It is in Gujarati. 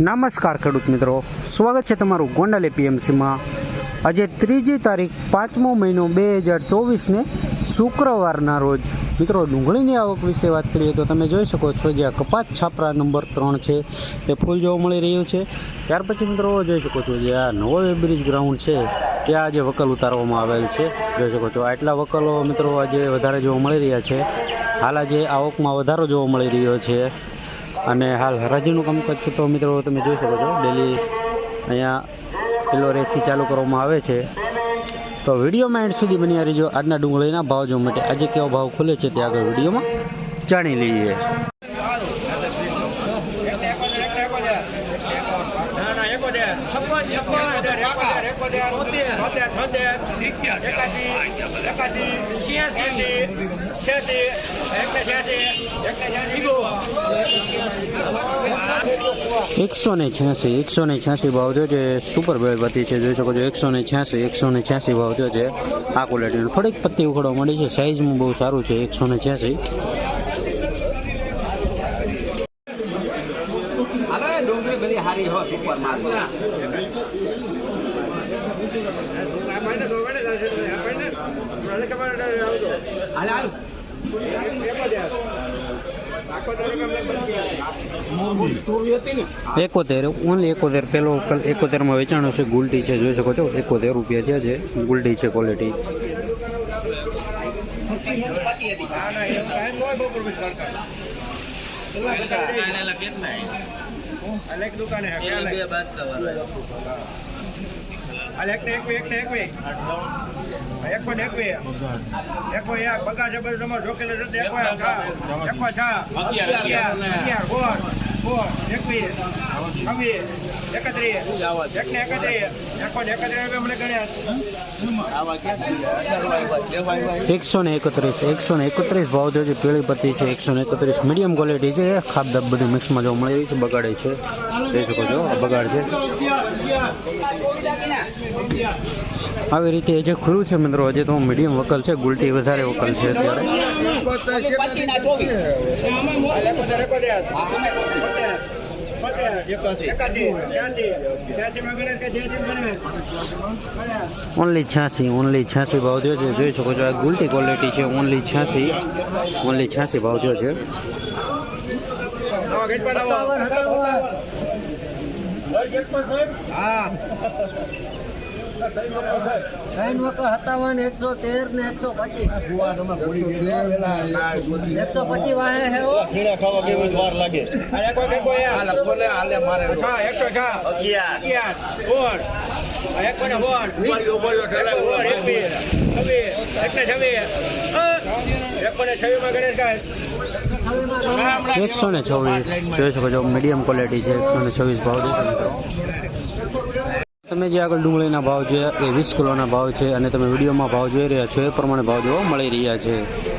નમસ્કાર ખેડૂત મિત્રો. સ્વાગત છે તમારું ગોંડલ એપીએમસીમાં. આજે ત્રીજી તારીખ પાંચમો મહિનો બે હજાર ચોવીસને શુક્રવારના રોજ. મિત્રો, ડુંગળીની આવક વિશે વાત કરીએ તો તમે જોઈ શકો છો જે આ કપાસ છાપરા નંબર ત્રણ છે, તે ફૂલ જોવા મળી રહ્યું છે. ત્યાર પછી મિત્રો, જોઈ શકો છો જે આ નવો બ્રિજ ગ્રાઉન્ડ છે, ત્યાં આજે વકલ ઉતારવામાં આવેલ છે. જોઈ શકો છો આટલા વકલો મિત્રો આજે વધારે જોવા મળી રહ્યા છે. હાલ આજે આવકમાં વધારો જોવા મળી રહ્યો છે. અને હાલ હરાજીનું કામકાજ છે તો મિત્રો તમે જોઈ શકો છો ડેલી અહીંયા કિલો રેટથી ચાલુ કરવામાં આવે છે તો વિડીયોમાં એન્ડ સુધી બની રહીજો આજના ડુંગળીના ભાવ જોવા માટે આજે કેવો ભાવ ખુલે છે તે આગળ વિડીયોમાં જાણી લઈએ છ્યાસી છ્યાસી એકસો ને છ્યાસી, એકસો ને છ્યાસી ભાવ થયો છે સુપર બેળપતિ છે. જોઈ શકો છો, એકસો ને છ્યાસી, એકસો ને છ્યાસી ભાવ જો છે આ ક્વોલિટીનું થોડીક પત્તી ઉખડવા મળી છે. સાઇઝમાં બહુ સારું છે, એકસો ને છ્યાસી. હાલ હાલ. એકોતેર ઓનલી એકોતેર. પેલો એકોતેરમાં વેચાણો છે, ગુલટી છે, જોઈ શકો છો. એકોતેર રૂપિયા છે, જે ગુલટી છે ક્વોલિટી દુકાને હે અલેક ને એક બગા જબર તમારો જોકેલો જતો એકો છા એકો છા અગિયાર અગિયાર. ગોળ એકવીસ છવ્વીસ એકત્રીસ એક એકત્રીસ એકો એકત્રીસ મને ગણ્યા એકસો ને એકત્રીસ એકસો ને એકત્રીસ ભાવ થયો છે પીળી પત્તી છે એકસો ને એકત્રીસ મીડિયમ ક્વોલિટી છે ખાબદાબ બધી મિક્સમાં જોવા મળી રહી છે બગાડે છે. જોઈ શકો છો બગાડ છે. આવી રીતે એ જે ખુલ્લું છે મિત્રો હજી તો મીડિયમ વકલ છે ગુલટી વધારે વકલ છે અત્યારે. ઓનલી છ્યાસી ઓનલી છ્યાસી ભાવ થયો છે જોઈ શકો છો આ ગુલટી ક્વોલિટી છે ઓનલી છ્યાસી ઓનલી છ્યાસી ભાવ થયો છે હા ત્રણ વખત સત્તાવન એકસો તેર ને એકસો પચીસ. એકસો પચીસ વાહે છે હો. ખાવા કોઈ વાર છા એકસો ને છવ્વીસ. જોઈ શકો છો મીડિયમ ક્વોલિટી છે એકસો ને છવ્વીસ ભાવ મિત્રો. તમે જે આગળ ડુંગળીના ભાવ છે, એ વીસ કિલોના ભાવ છે અને તમે વિડીયોમાં ભાવ જોઈ રહ્યા છો, એ પ્રમાણે ભાવ જોવા મળી રહ્યા છે.